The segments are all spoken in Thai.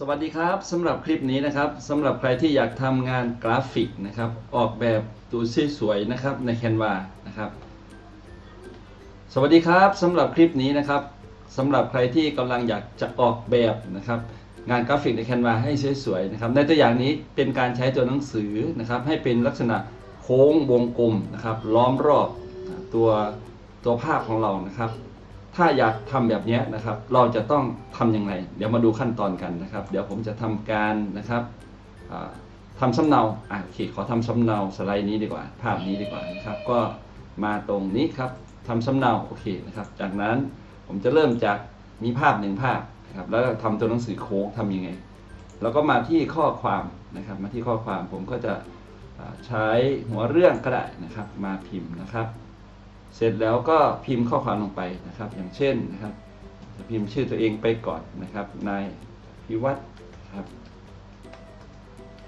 สวัสดีครับสำหรับคลิปนี้นะครับสำหรับใครที่อยากทำงานกราฟิกนะครับ ออกแบบตัวสวยๆนะครับใน Canva นะครับสวัสดีครับสำหรับคลิปนี้นะครับสำหรับใครที่กำลังอยากจะออกแบบนะครับงานกราฟิกใน Canva ให้สวยๆนะครับในตัวอย่างนี้เป็นการใช้ตัวหนังสือนะครับให้เป็นลักษณะโค้งวงกลมนะครับล้อมรอบตัวตัวภาพของเรานะครับ ถ้าอยากทำแบบนี้นะครับ เราจะต้องทำยังไง เดี๋ยวมาดูขั้นตอนกันนะครับ เดี๋ยวผมจะทำการนะครับอ่าทำสำเนาอะโอเคขอทำสำเนาสไลด์นี้ดีกว่า ภาพนี้ดีกว่านะครับ ก็มาตรงนี้ครับทำสำเนาโอเคนะครับ จากนั้นผมจะเริ่มจากมีภาพหนึ่งภาพนะครับ แล้วทำตัวหนังสือโค้งทำยังไง แล้วก็มาที่ข้อความนะครับ มาที่ข้อความผมก็จะใช้หัวเรื่องก็ได้นะครับ มาพิมพ์นะครับ เสร็จแล้วก็พิมพ์ข้อความลงไปนะครับ อย่างเช่นนะครับ จะพิมพ์ชื่อตัวเองไปก่อนนะครับ นายพิวัตรครับ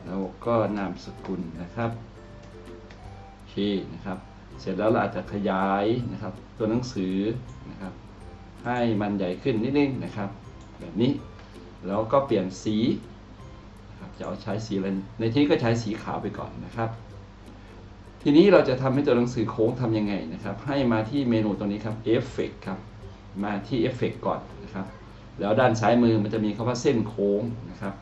แล้วก็นามสกุลนะครับโอเคนะครับ เสร็จแล้วเราอาจจะขยายนะครับ ตัวหนังสือนะครับ ให้มันใหญ่ขึ้นนิดนึงนะครับ แบบนี้ แล้วก็เปลี่ยนสีครับจะเอาใช้สีอะไรในที่นี้ก็ใช้สีขาวไปก่อนนะครับ ทีนี้เราจะทำให้ตัวหนังสือโค้งทำยังไงนะครับ ให้มาที่เมนูตรงนี้ครับ Effect ครับ มาที่ Effect ก่อนนะครับ แล้วด้านซ้ายมือมันจะมีคำว่าเส้นโค้งนะครับ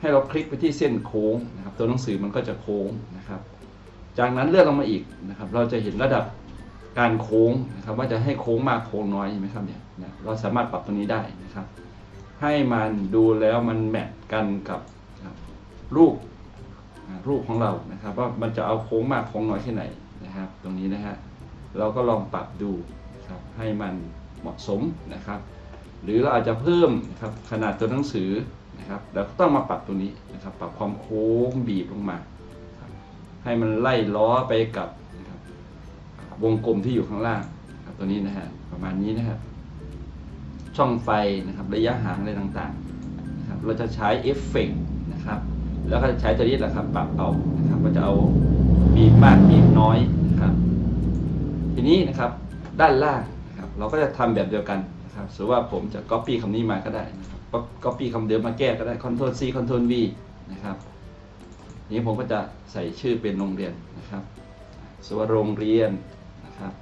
ให้เราคลิกไปที่เส้นโค้งนะครับ ตัวหนังสือมันก็จะโค้งนะครับ จากนั้นเลื่อนลงมาอีกนะครับ เราจะเห็นระดับการโค้งนะครับว่าจะให้โค้งมากโค้งน้อยใช่ไหมครับเนี่ยเราสามารถปรับตรงนี้ได้นะครับ ให้มันดูแล้วมันแมทกันกับรูป รูปของเรานะครับ ว่ามันจะเอาโค้งมากโค้งน้อยแค่ไหนนะครับ ตรงนี้นะฮะเราก็ลองปรับดูครับให้มันเหมาะสมนะครับ หรือเราอาจจะเพิ่มนะครับขนาดตัวหนังสือนะครับแล้วก็ต้องมาปรับตัวนี้นะครับ ปรับความโค้งบีบลงมา ให้มันไล่ล้อไปกับบวงกลมที่อยู่ข้างล่างนะครับตัวนี้นะฮะประมาณนี้นะครับช่องไฟนะครับระยะห่างอะไรต่างๆนะครับเราจะใช้เอฟเฟกต์นะครับ แล้วก็ใช้ตัวนี้แหละครับปรับเอานะครับก็จะเอาบีบมากบีบน้อยนะครับ ทีนี้นะครับด้านล่างนะครับเราก็จะทำแบบเดียวกันนะครับสมมติว่าผมจะ copy คำนี้มาก็ได้นะครับ copy คำเดิมมาแก้ก็ได้ Ctrl C Ctrl V นะครับทีนี้ผมก็จะใส่ชื่อเป็นโรงเรียนนะครับสมมติว่าโรงเรียนนะครับ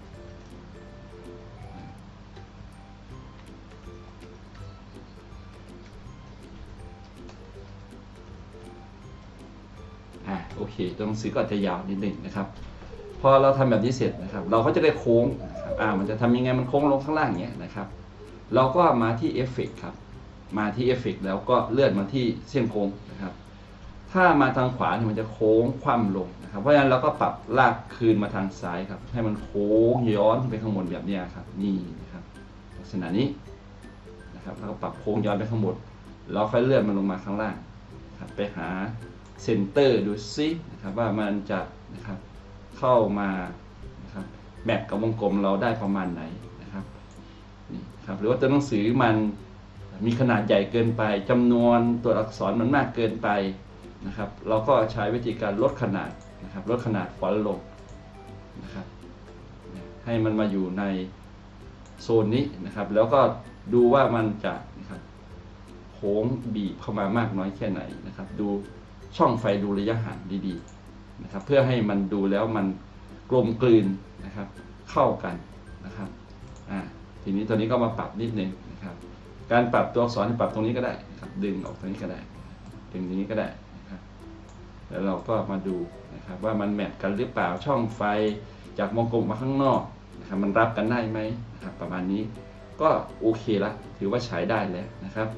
โอเคตัวหนังสือก็อาจจะยาวนิดหนึ่งนะครับ พอเราทำแบบนี้เสร็จนะครับ เราก็จะได้โค้งอ่ามันจะทำยังไงมันโค้งลงข้างล่างเงี้ยนะครับ เราก็มาที่เอฟเฟกครับ มาที่เอฟเฟกแล้วก็เลื่อนมาที่เส้นโค้งนะครับ ถ้ามาทางขวาเนี่ยมันจะโค้งคว่ำลงนะครับ เพราะฉะนั้นเราก็ปรับลากคืนมาทางซ้ายครับ ให้มันโค้งย้อนขึ้นไปข้างบนแบบเนี้ยครับ นี่นะครับลักษณะนี้นะครับ แล้วก็ปรับโค้งย้อนไปข้างบนเราค่อยเลื่อนมันลงมาข้างล่างครับไปหา เซนเตอร์ดูซินะครับว่ามันจะนะครับเข้ามานะครับแมทกับวงกลมเราได้ประมาณไหนนะครับนี่ครับหรือว่าตัวหนังสือมันมีขนาดใหญ่เกินไปจำนวนตัวอักษรมันมากเกินไปนะครับ เราก็ใช้วิธีการลดขนาดนะครับลดขนาดฟอนต์ลงนะครับให้มันมาอยู่ในโซนนี้นะครับ แล้วก็ดูว่ามันจะนะครับโค้งบีบเข้ามามากน้อยแค่ไหนนะครับ ดู ช่องไฟดูระยะห่างดีๆนะครับ เพื่อให้มันดูแล้วมันกลมกลืนนะครับ เข้ากันนะครับอ่าทีนี้ตัวนี้ก็มาปรับนิดนึงนะครับ การปรับตัวอักษรปรับตรงนี้ก็ได้นะครับ ดึงออกตรงนี้ก็ได้ ดึงตรงนี้ก็ได้นะครับ แล้วเราก็มาดูนะครับ ว่ามันแมทกันหรือเปล่าช่องไฟจากวงกลมมาข้างนอกนะครับ มันรับกันได้ไหมนะครับ ประมาณนี้ก็โอเคละถือว่าใช้ได้แล้วนะครับ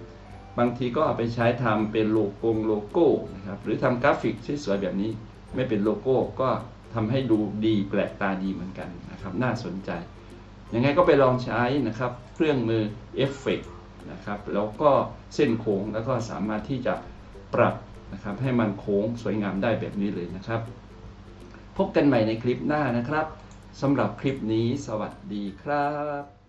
บางทีก็เอาไปใช้ทำเป็นโลโก้โลโก้นะครับหรือทำกราฟิกสวยๆแบบนี้ไม่เป็นโลโก้ก็ทำให้ดูดีแปลกตาดีเหมือนกันนะครับน่าสนใจ ยังไงก็ไปลองใช้นะครับเครื่องมือเอฟเฟกนะครับแล้วก็เส้นโค้งแล้วก็สามารถที่จะปรับนะครับให้มันโค้งสวยงามได้แบบนี้เลยนะครับ พบกันใหม่ในคลิปหน้านะครับสำหรับคลิปนี้สวัสดีครับ